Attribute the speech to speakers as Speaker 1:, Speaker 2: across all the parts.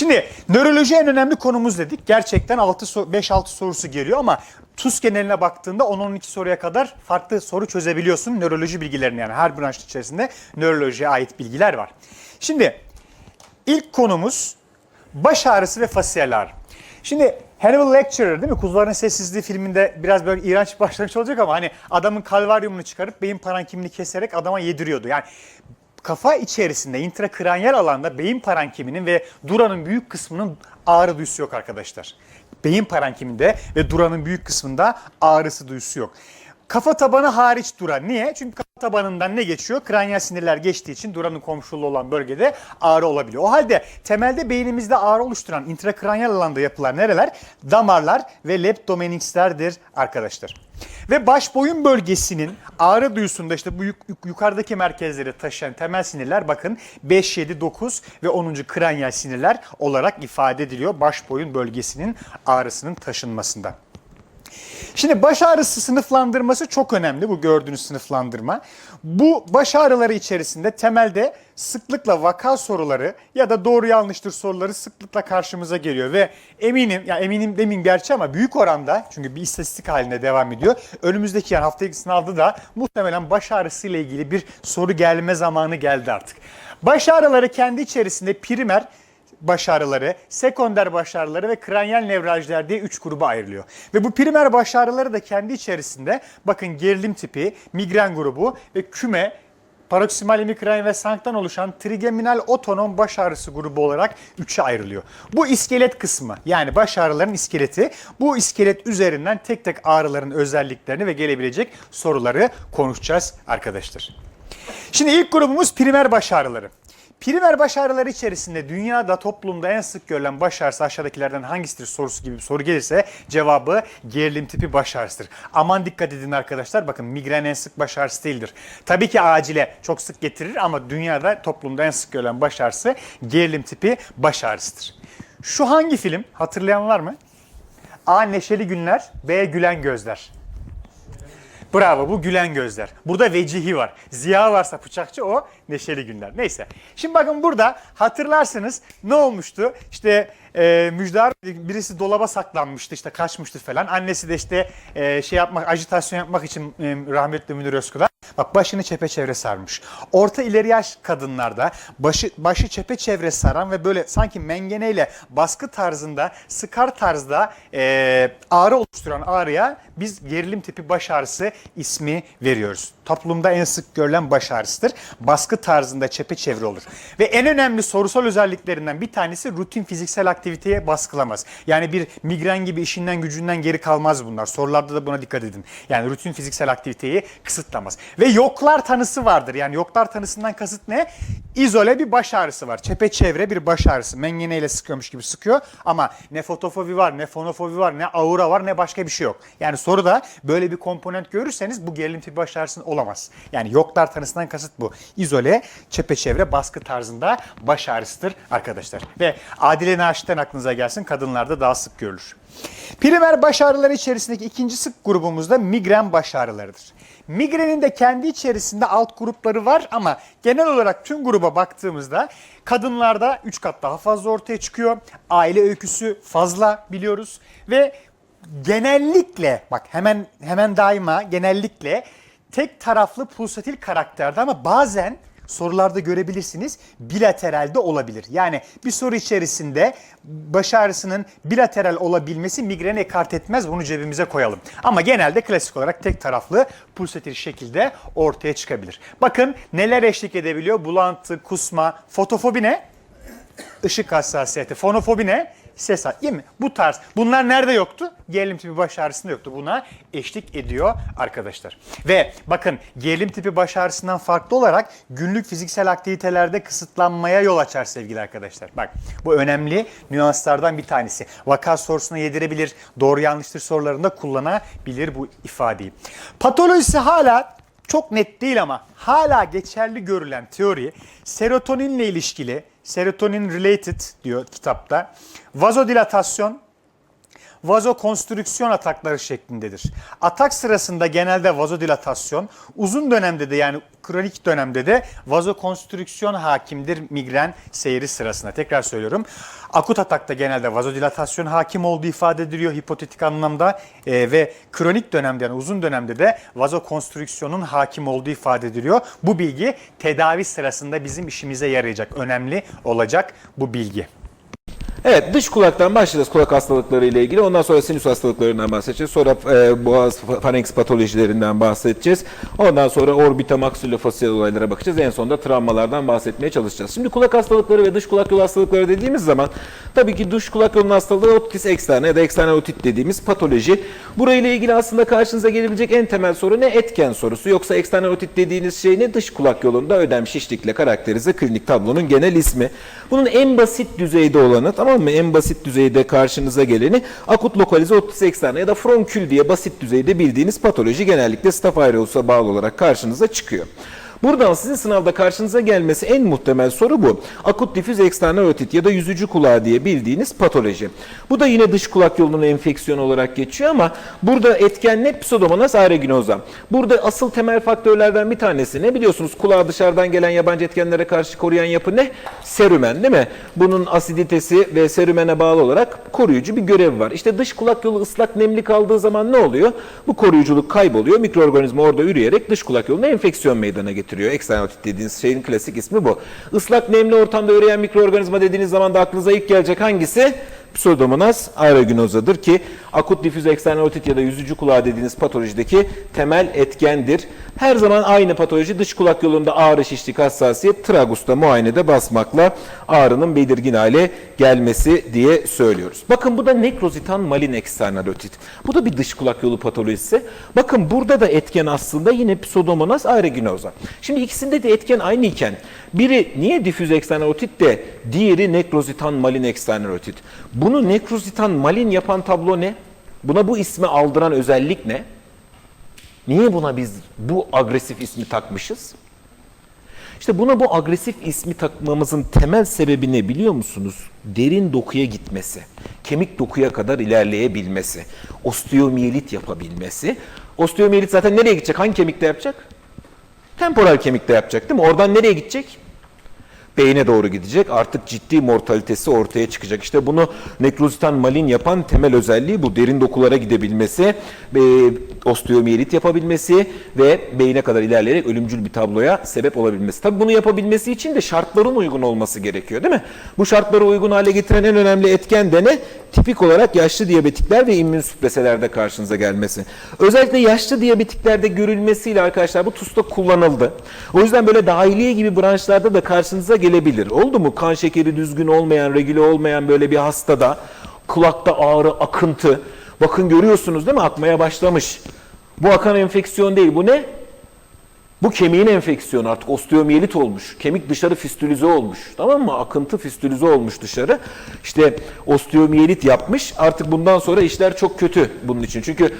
Speaker 1: Şimdi nöroloji en önemli konumuz dedik. Gerçekten 5-6 sorusu geliyor ama TUS geneline baktığında 10-12 soruya kadar farklı soru çözebiliyorsun. Nöroloji bilgilerini yani her branş içerisinde nörolojiye ait bilgiler var. Şimdi ilk konumuz baş ağrısı ve fasiyel ağrı. Şimdi Hannibal Lecturer değil mi? Kuzuların Sessizliği filminde biraz böyle iğrenç başlangıç olacak ama hani adamın kalvaryumunu çıkarıp beyin parankimini keserek adama yediriyordu. Yani kafa içerisinde intrakraniyal alanda beyin parankiminin ve duranın büyük kısmının ağrı duyusu yok arkadaşlar. Beyin parankiminde ve duranın büyük kısmında ağrısı duyusu yok. Kafa tabanı hariç duran. Niye? Çünkü tabanından ne geçiyor? Kraniyal sinirler geçtiği için duranın komşuluğu olan bölgede ağrı olabiliyor. O halde temelde beynimizde ağrı oluşturan intrakraniyal alanda yapılar nereler? Damarlar ve leptomeninxlerdir arkadaşlar. Ve baş boyun bölgesinin ağrı duyusunda işte bu yuk- yuk- yukarıdaki merkezleri taşıyan temel sinirler bakın 5, 7, 9 ve 10. kraniyal sinirler olarak ifade ediliyor baş boyun bölgesinin ağrısının taşınmasında. Şimdi baş ağrısı sınıflandırması çok önemli bu gördüğünüz sınıflandırma. Bu baş ağrıları içerisinde temelde sıklıkla vaka soruları ya da doğru yanlıştır soruları sıklıkla karşımıza geliyor ve eminim ya eminim demin gerçi ama büyük oranda çünkü bir istatistik halinde devam ediyor. Önümüzdeki yani haftaki sınavda da muhtemelen baş ağrısı ilgili bir soru gelme zamanı geldi artık. Baş ağrıları kendi içerisinde primer baş ağrıları, sekonder baş ağrıları ve kraniyal nevraljiler diye 3 gruba ayrılıyor. Ve bu primer baş ağrıları da kendi içerisinde bakın gerilim tipi, migren grubu ve küme paroksimal emikran ve sanktan oluşan trigeminal otonom baş ağrısı grubu olarak üçe ayrılıyor. Bu iskelet kısmı yani baş ağrılarının iskeleti. Bu iskelet üzerinden tek tek ağrıların özelliklerini ve gelebilecek soruları konuşacağız arkadaşlar. Şimdi ilk grubumuz primer baş ağrıları. Primer baş ağrıları içerisinde dünyada toplumda en sık görülen baş ağrısı aşağıdakilerden hangisidir sorusu gibi bir soru gelirse cevabı gerilim tipi baş ağrısıdır. Aman dikkat edin arkadaşlar bakın migren en sık baş ağrısı değildir. Tabii ki acile çok sık getirir ama dünyada toplumda en sık görülen baş ağrısı gerilim tipi baş ağrısıdır. Şu hangi film hatırlayan var mı? A. Neşeli Günler B. Gülen Gözler. Bravo bu gülen gözler. Burada vecihi var. Ziya varsa bıçakçı o neşeli günler. Neyse. Şimdi bakın burada hatırlarsınız ne olmuştu? İşte e, Müjdar birisi dolaba saklanmıştı işte kaçmıştı falan. Annesi de işte e, şey yapmak ajitasyon yapmak için e, rahmetli Münir Özkul'a bak başını çepeçevre sarmış. Orta ileri yaş kadınlarda başı başı çepeçevre saran ve böyle sanki mengeneyle baskı tarzında sıkar tarzda e, ağrı oluşturan ağrıya biz gerilim tipi baş ağrısı ismi veriyoruz. Toplumda en sık görülen baş ağrısıdır. Baskı tarzında çepeçevre olur. Ve en önemli sorusal özelliklerinden bir tanesi rutin fiziksel aktiviteye baskılamaz. Yani bir migren gibi işinden gücünden geri kalmaz bunlar. Sorularda da buna dikkat edin. Yani rutin fiziksel aktiviteyi kısıtlamaz. Ve yoklar tanısı vardır. Yani yoklar tanısından kasıt ne? İzole bir baş ağrısı var. Çepeçevre bir baş ağrısı. Mengeneyle sıkıyormuş gibi sıkıyor ama ne fotofobi var, ne fonofobi var, ne aura var, ne başka bir şey yok. Yani soruda böyle bir komponent görürseniz bu gerilim tipi baş ağrısının olamaz. Yani yoklar tanısından kasıt bu. İzole, çepeçevre, baskı tarzında baş ağrısıdır arkadaşlar. Ve Adile Naşit'ten aklınıza gelsin kadınlarda daha sık görülür. Primer baş ağrıları içerisindeki ikinci sık grubumuz da migren baş ağrılarıdır. Migrenin de kendi içerisinde alt grupları var ama genel olarak tüm gruba baktığımızda kadınlarda 3 kat daha fazla ortaya çıkıyor. Aile öyküsü fazla biliyoruz ve genellikle bak hemen hemen daima genellikle tek taraflı pulsatil karakterde ama bazen sorularda görebilirsiniz bilateralde olabilir. Yani bir soru içerisinde baş ağrısının bilateral olabilmesi migreni ekart etmez. Bunu cebimize koyalım. Ama genelde klasik olarak tek taraflı pulsatil şekilde ortaya çıkabilir. Bakın neler eşlik edebiliyor? Bulantı, kusma, fotofobi ne? Işık hassasiyeti. Fonofobi ne? Ses değil mi? Bu tarz. Bunlar nerede yoktu? Gerilim tipi baş ağrısında yoktu. Buna eşlik ediyor arkadaşlar. Ve bakın gerilim tipi baş ağrısından farklı olarak günlük fiziksel aktivitelerde kısıtlanmaya yol açar sevgili arkadaşlar. Bak bu önemli nüanslardan bir tanesi. Vaka sorusuna yedirebilir, doğru yanlıştır sorularında kullanabilir bu ifadeyi. Patolojisi hala çok net değil ama hala geçerli görülen teori serotoninle ilişkili, serotonin related diyor kitapta, vazodilatasyon, vazokonstrüksiyon atakları şeklindedir. Atak sırasında genelde vazodilatasyon, uzun dönemde de yani kronik dönemde de vazokonstrüksiyon hakimdir migren seyri sırasında. Tekrar söylüyorum. Akut atakta genelde vazodilatasyon hakim olduğu ifade ediliyor hipotetik anlamda Ee, ve kronik dönemde yani uzun dönemde de vazokonstrüksiyonun hakim olduğu ifade ediliyor. Bu bilgi tedavi sırasında bizim işimize yarayacak, önemli olacak bu bilgi.
Speaker 2: Evet dış kulaktan başlayacağız kulak hastalıkları ile ilgili. Ondan sonra sinüs hastalıklarından bahsedeceğiz. Sonra e, boğaz fa- farenks patolojilerinden bahsedeceğiz. Ondan sonra orbita maxillofacial olaylara bakacağız. En sonunda travmalardan bahsetmeye çalışacağız. Şimdi kulak hastalıkları ve dış kulak yolu hastalıkları dediğimiz zaman tabii ki dış kulak yolunun hastalığı otitis externa ya da externa otit dediğimiz patoloji. Burayla ilgili aslında karşınıza gelebilecek en temel soru ne? Etken sorusu. Yoksa externa otit dediğiniz şey ne? Dış kulak yolunda ödem şişlikle karakterize klinik tablonun genel ismi. Bunun en basit düzeyde olanı tamam mı? En basit düzeyde karşınıza geleni akut lokalize otitis externa ya da fronkül diye basit düzeyde bildiğiniz patoloji genellikle staph aureus'a bağlı olarak karşınıza çıkıyor. Buradan sizin sınavda karşınıza gelmesi en muhtemel soru bu. Akut difüz eksternal otit ya da yüzücü kulağı diye bildiğiniz patoloji. Bu da yine dış kulak yolunun enfeksiyonu olarak geçiyor ama burada etken ne? Pseudomonas aeruginosa. Burada asıl temel faktörlerden bir tanesi ne? Biliyorsunuz kulağı dışarıdan gelen yabancı etkenlere karşı koruyan yapı ne? Serümen değil mi? Bunun asiditesi ve serümene bağlı olarak koruyucu bir görevi var. İşte dış kulak yolu ıslak nemli kaldığı zaman ne oluyor? Bu koruyuculuk kayboluyor. Mikroorganizma orada üreyerek dış kulak yoluna enfeksiyon meydana getiriyor. Eksternal otit dediğiniz şeyin klasik ismi bu. Islak nemli ortamda üreyen mikroorganizma dediğiniz zaman da aklınıza ilk gelecek hangisi? Pseudomonas aeruginosadır ki akut difüz eksternal otit ya da yüzücü kulağı dediğiniz patolojideki temel etkendir. Her zaman aynı patoloji dış kulak yolunda ağrı, şişlik, hassasiyet, tragusta muayenede basmakla ağrının belirgin hale gelmesi diye söylüyoruz. Bakın bu da nekrozitan malin eksternal otit. Bu da bir dış kulak yolu patolojisi. Bakın burada da etken aslında yine pseudomonas aeruginosa. Şimdi ikisinde de etken aynı iken biri niye difüz eksternal otit de diğeri nekrozitan malin eksternal otit. Bunu nekrozitan malin yapan tablo ne? Buna bu ismi aldıran özellik ne? Niye buna biz bu agresif ismi takmışız? İşte buna bu agresif ismi takmamızın temel sebebi ne biliyor musunuz? Derin dokuya gitmesi, kemik dokuya kadar ilerleyebilmesi, osteomiyelit yapabilmesi. Osteomiyelit zaten nereye gidecek? Hangi kemikte yapacak? Temporal kemikte yapacak değil mi? Oradan nereye gidecek? Beyne doğru gidecek. Artık ciddi mortalitesi ortaya çıkacak. İşte bunu nekrozitan malin yapan temel özelliği bu. Derin dokulara gidebilmesi, e, osteomiyelit yapabilmesi ve beyne kadar ilerleyerek ölümcül bir tabloya sebep olabilmesi. Tabii bunu yapabilmesi için de şartların uygun olması gerekiyor değil mi? Bu şartlara uygun hale getiren en önemli etken de ne? Tipik olarak yaşlı diyabetikler ve immün süpreselerde karşınıza gelmesi. Özellikle yaşlı diyabetiklerde görülmesiyle arkadaşlar bu TUS'ta kullanıldı. O yüzden böyle dahiliye gibi branşlarda da karşınıza gelebilir. Oldu mu? Kan şekeri düzgün olmayan, regüle olmayan böyle bir hastada kulakta ağrı, akıntı. Bakın görüyorsunuz değil mi? Akmaya başlamış. Bu akan enfeksiyon değil. Bu ne? Bu kemiğin enfeksiyonu artık osteomiyelit olmuş. Kemik dışarı fistülize olmuş. Tamam mı? Akıntı fistülize olmuş dışarı. İşte osteomiyelit yapmış. Artık bundan sonra işler çok kötü bunun için. Çünkü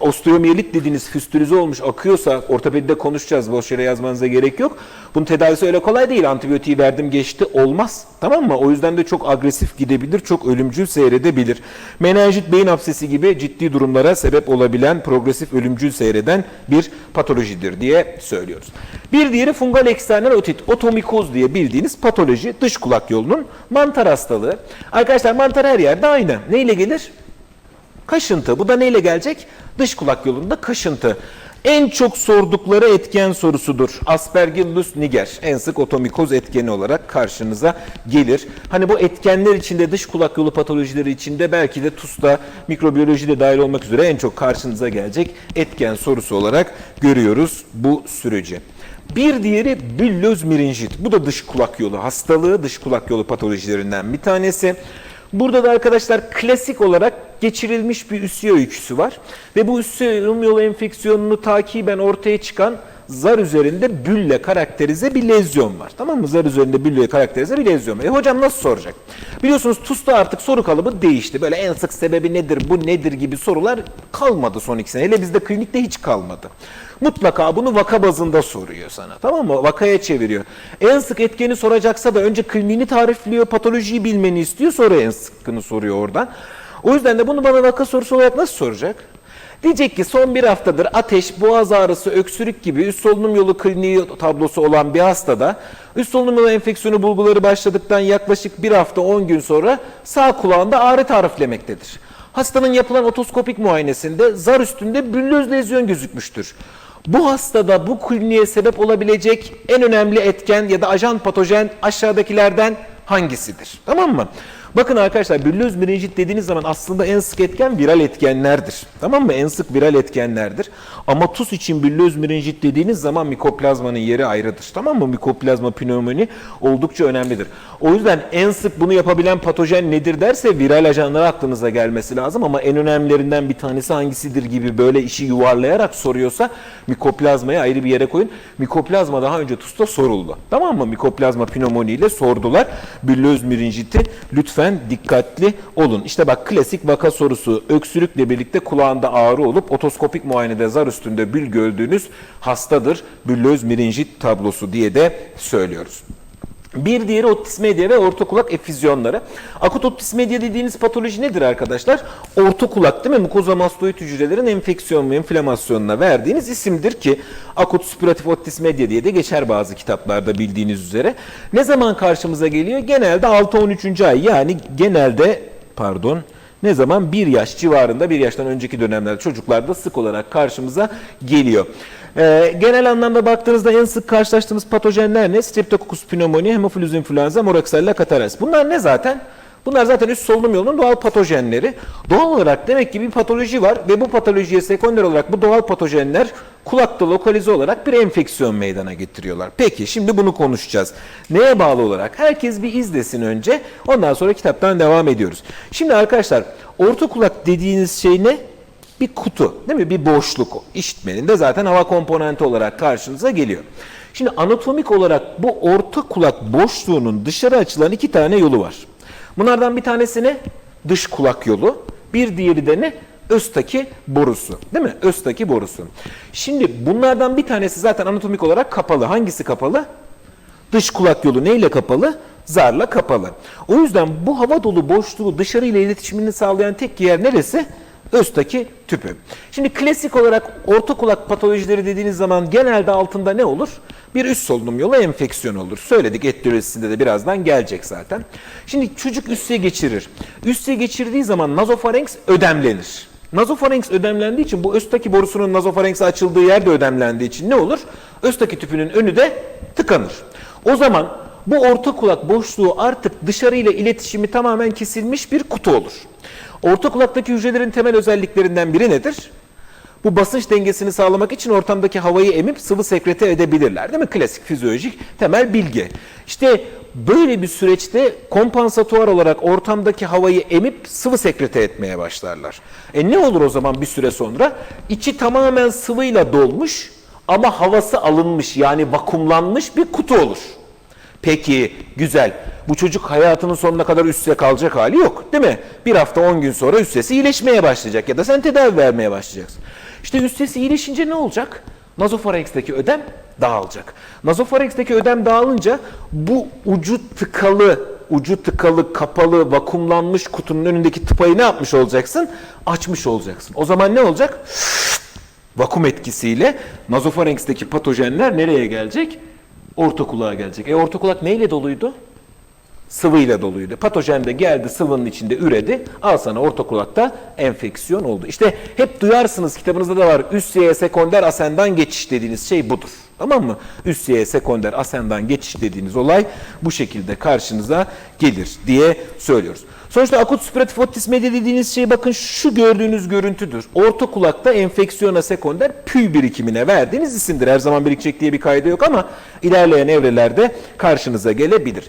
Speaker 2: osteomiyelit dediğiniz fistülize olmuş akıyorsa ortopedide konuşacağız. Boş yere yazmanıza gerek yok. Bunun tedavisi öyle kolay değil. Antibiyotiği verdim geçti olmaz. Tamam mı? O yüzden de çok agresif gidebilir. Çok ölümcül seyredebilir. Menenjit beyin absesi gibi ciddi durumlara sebep olabilen progresif ölümcül seyreden bir patolojidir diye söylüyoruz. Bir diğeri fungal eksternal otit, otomikoz diye bildiğiniz patoloji dış kulak yolunun mantar hastalığı. Arkadaşlar mantar her yerde aynı. Neyle gelir? Kaşıntı. Bu da neyle gelecek? Dış kulak yolunda kaşıntı. En çok sordukları etken sorusudur. Aspergillus niger. En sık otomikoz etkeni olarak karşınıza gelir. Hani bu etkenler içinde dış kulak yolu patolojileri içinde belki de TUS'ta mikrobiyoloji de dahil olmak üzere en çok karşınıza gelecek etken sorusu olarak görüyoruz bu süreci. Bir diğeri büllöz mirinjit. Bu da dış kulak yolu hastalığı, dış kulak yolu patolojilerinden bir tanesi. Burada da arkadaşlar klasik olarak geçirilmiş bir üsiye öyküsü var. Ve bu üsiye yolu enfeksiyonunu takiben ortaya çıkan zar üzerinde bülle karakterize bir lezyon var. Tamam mı? Zar üzerinde bülle karakterize bir lezyon var. E hocam nasıl soracak? Biliyorsunuz TUS'ta artık soru kalıbı değişti. Böyle en sık sebebi nedir, bu nedir gibi sorular kalmadı son iki sene. Hele bizde klinikte hiç kalmadı. Mutlaka bunu vaka bazında soruyor sana. Tamam mı? Vakaya çeviriyor. En sık etkeni soracaksa da önce kliniğini tarifliyor, patolojiyi bilmeni istiyor, sonra en sıkını soruyor oradan. O yüzden de bunu bana vaka sorusu olarak nasıl soracak? Diyecek ki son bir haftadır ateş, boğaz ağrısı, öksürük gibi üst solunum yolu kliniği tablosu olan bir hastada üst solunum yolu enfeksiyonu bulguları başladıktan yaklaşık bir hafta 10 gün sonra sağ kulağında ağrı tariflemektedir. Hastanın yapılan otoskopik muayenesinde zar üstünde büllöz lezyon gözükmüştür. Bu hastada bu kliniğe sebep olabilecek en önemli etken ya da ajan patojen aşağıdakilerden hangisidir? Tamam mı? Bakın arkadaşlar büllöz mirinjit dediğiniz zaman aslında en sık etken viral etkenlerdir. Tamam mı? En sık viral etkenlerdir. Ama TUS için büllöz mirinjit dediğiniz zaman mikoplazmanın yeri ayrıdır. Tamam mı? Mikoplazma pnömoni oldukça önemlidir. O yüzden en sık bunu yapabilen patojen nedir derse viral ajanlar aklınıza gelmesi lazım ama en önemlilerinden bir tanesi hangisidir gibi böyle işi yuvarlayarak soruyorsa mikoplazmayı ayrı bir yere koyun. Mikoplazma daha önce TUS'ta soruldu. Tamam mı? Mikoplazma pnömoni ile sordular. Büllöz mirinjiti lütfen dikkatli olun. İşte bak klasik vaka sorusu öksürükle birlikte kulağında ağrı olup otoskopik muayenede zar üstünde bül gördüğünüz hastadır. Büllöz mirinjit tablosu diye de söylüyoruz. Bir diğeri otis media ve orta kulak efüzyonları. Akut otis media dediğiniz patoloji nedir arkadaşlar? Orta kulak değil mi? Mukoza mastoid hücrelerin enfeksiyon ve enflamasyonuna verdiğiniz isimdir ki akut spiratif otis media diye de geçer bazı kitaplarda bildiğiniz üzere. Ne zaman karşımıza geliyor? Genelde 6-13. ay yani genelde pardon ne zaman? Bir yaş civarında, bir yaştan önceki dönemlerde çocuklarda sık olarak karşımıza geliyor. Ee, genel anlamda baktığınızda en sık karşılaştığımız patojenler ne? Streptococcus pneumoniae, Haemophilus influenza, Moraxella catarrhalis. Bunlar ne zaten? Bunlar zaten üst solunum yolunun doğal patojenleri. Doğal olarak demek ki bir patoloji var ve bu patolojiye sekonder olarak bu doğal patojenler kulakta lokalize olarak bir enfeksiyon meydana getiriyorlar. Peki şimdi bunu konuşacağız. Neye bağlı olarak? Herkes bir izlesin önce. Ondan sonra kitaptan devam ediyoruz. Şimdi arkadaşlar orta kulak dediğiniz şey ne? Bir kutu değil mi? Bir boşluk. İşitmenin de zaten hava komponenti olarak karşınıza geliyor. Şimdi anatomik olarak bu orta kulak boşluğunun dışarı açılan iki tane yolu var. Bunlardan bir tanesi ne? Dış kulak yolu. Bir diğeri de ne? Östaki borusu. Değil mi? Östaki borusu. Şimdi bunlardan bir tanesi zaten anatomik olarak kapalı. Hangisi kapalı? Dış kulak yolu neyle kapalı? Zarla kapalı. O yüzden bu hava dolu boşluğu dışarı ile iletişimini sağlayan tek yer neresi? Östaki tüpü. Şimdi klasik olarak orta kulak patolojileri dediğiniz zaman genelde altında ne olur? Bir üst solunum yolu enfeksiyon olur. Söyledik etiyolojisinde de birazdan gelecek zaten. Şimdi çocuk üsse geçirir. Üsse geçirdiği zaman nazofarenks ödemlenir. Nazofarenks ödemlendiği için bu östaki borusunun nazofarenkse açıldığı yerde ödemlendiği için ne olur? Östaki tüpünün önü de tıkanır. O zaman bu orta kulak boşluğu artık dışarıyla iletişimi tamamen kesilmiş bir kutu olur. Orta kulaktaki hücrelerin temel özelliklerinden biri nedir? Bu basınç dengesini sağlamak için ortamdaki havayı emip sıvı sekrete edebilirler. Değil mi? Klasik fizyolojik temel bilgi. İşte böyle bir süreçte kompansatuar olarak ortamdaki havayı emip sıvı sekrete etmeye başlarlar. E ne olur o zaman bir süre sonra? İçi tamamen sıvıyla dolmuş ama havası alınmış yani vakumlanmış bir kutu olur. Peki güzel. Bu çocuk hayatının sonuna kadar üste kalacak hali yok değil mi? Bir hafta 10 gün sonra üstesi iyileşmeye başlayacak ya da sen tedavi vermeye başlayacaksın. İşte üstesi iyileşince ne olacak? Nazofarenks'teki ödem dağılacak. Nazofarenks'teki ödem dağılınca bu ucu tıkalı, ucu tıkalı, kapalı, vakumlanmış kutunun önündeki tıpayı ne yapmış olacaksın? Açmış olacaksın. O zaman ne olacak? Vakum etkisiyle nazofarenks'teki patojenler nereye gelecek? Orta kulağa gelecek. E orta kulak neyle doluydu? Sıvıyla doluydu. Patojen de geldi sıvının içinde üredi. Al sana orta kulakta enfeksiyon oldu. İşte hep duyarsınız kitabınızda da var. Üst sekonder asendan geçiş dediğiniz şey budur. Tamam mı? Üst sekonder asendan geçiş dediğiniz olay bu şekilde karşınıza gelir diye söylüyoruz. Sonuçta akut spiratif otis media dediğiniz şey bakın şu gördüğünüz görüntüdür. Orta kulakta enfeksiyona sekonder püy birikimine verdiğiniz isimdir. Her zaman birikecek diye bir kaydı yok ama ilerleyen evrelerde karşınıza gelebilir.